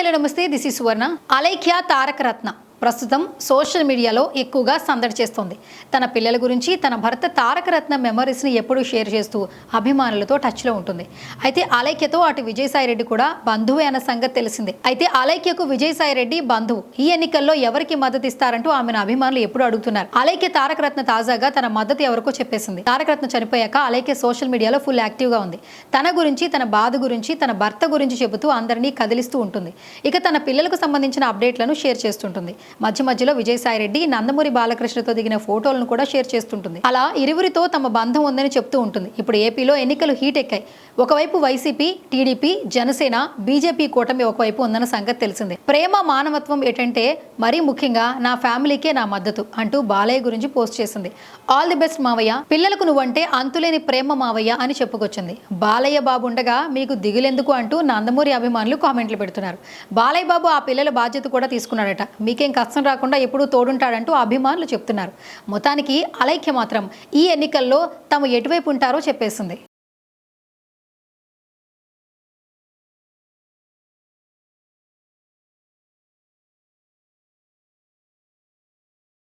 Hello ನಮಸ್ತೆ this is ಸುವರ್ಣ ಅಲೈಖ್ಯ ತಾರಕ ರತ್ನ ప్రస్తుతం social మీడియాలో ఎక్కువగా సందడి చేస్తోంది. తన పిల్లల గురించి తన భర్త తారకరత్న మెమరీస్ని ఎప్పుడూ షేర్ చేస్తూ అభిమానులతో టచ్లో ఉంటుంది. అయితే అలైక్యతో అటు విజయసాయి రెడ్డి కూడా బంధువే అన్న సంగతి తెలిసిందే. అయితే అలైక్యకు విజయసాయి రెడ్డి బంధువు. ఈ ఎన్నికల్లో ఎవరికి మద్దతు ఇస్తారంటూ ఆమెను అభిమానులు ఎప్పుడు అడుగుతున్నారు. అలైక్య తారక రత్న తాజాగా తన మద్దతు ఎవరికో చెప్పేసింది. తారకరత్న చనిపోయాక అలైక్య సోషల్ మీడియాలో ఫుల్ యాక్టివ్గా ఉంది. తన గురించి తన బాధ గురించి తన భర్త గురించి చెబుతూ అందరినీ కదిలిస్తూ ఉంటుంది. ఇక తన పిల్లలకు సంబంధించిన అప్డేట్లను షేర్ చేస్తుంటుంది. మధ్య మధ్యలో విజయసాయిరెడ్డి నందమూరి బాలకృష్ణతో దిగిన ఫోటోలను కూడా షేర్ చేస్తుంటుంది. అలా ఇరువురితో తమ బంధం ఉందని చెప్తూ ఉంటుంది. ఇప్పుడు ఏపీలో ఎన్నికలు హీట్ ఎక్కాయి. ఒకవైపు వైసీపీ టీడీపీ జనసేన బీజేపీ కూటమి ఒకవైపు ఉందన్న సంగతి తెలిసిందే. ప్రేమ మానవత్వం ఏంటంటే మరీ ముఖ్యంగా నా ఫ్యామిలీకే నా మద్దతు అంటూ బాలయ్య గురించి పోస్ట్ చేసింది. ఆల్ ది బెస్ట్ మావయ్య. పిల్లలకు నువ్వంటే అంతులేని ప్రేమ మావయ్య అని చెప్పుకొచ్చింది. బాలయ్య బాబు ఉండగా మీకు దిగులెందుకు అంటూ నందమూరి అభిమానులు కామెంట్లు పెడుతున్నారు. బాలయ్య బాబు ఆ పిల్లల బాధ్యత కూడా తీసుకున్నాడట. మీకేం కష్టం రాకుండా ఎప్పుడూ తోడుంటాడంటూ అభిమానులు చెప్తున్నారు. మొత్తానికి అలైక్య మాత్రం ఈ ఎన్నికల్లో తాము ఎటువైపు ఉంటారో చెప్పేసింది.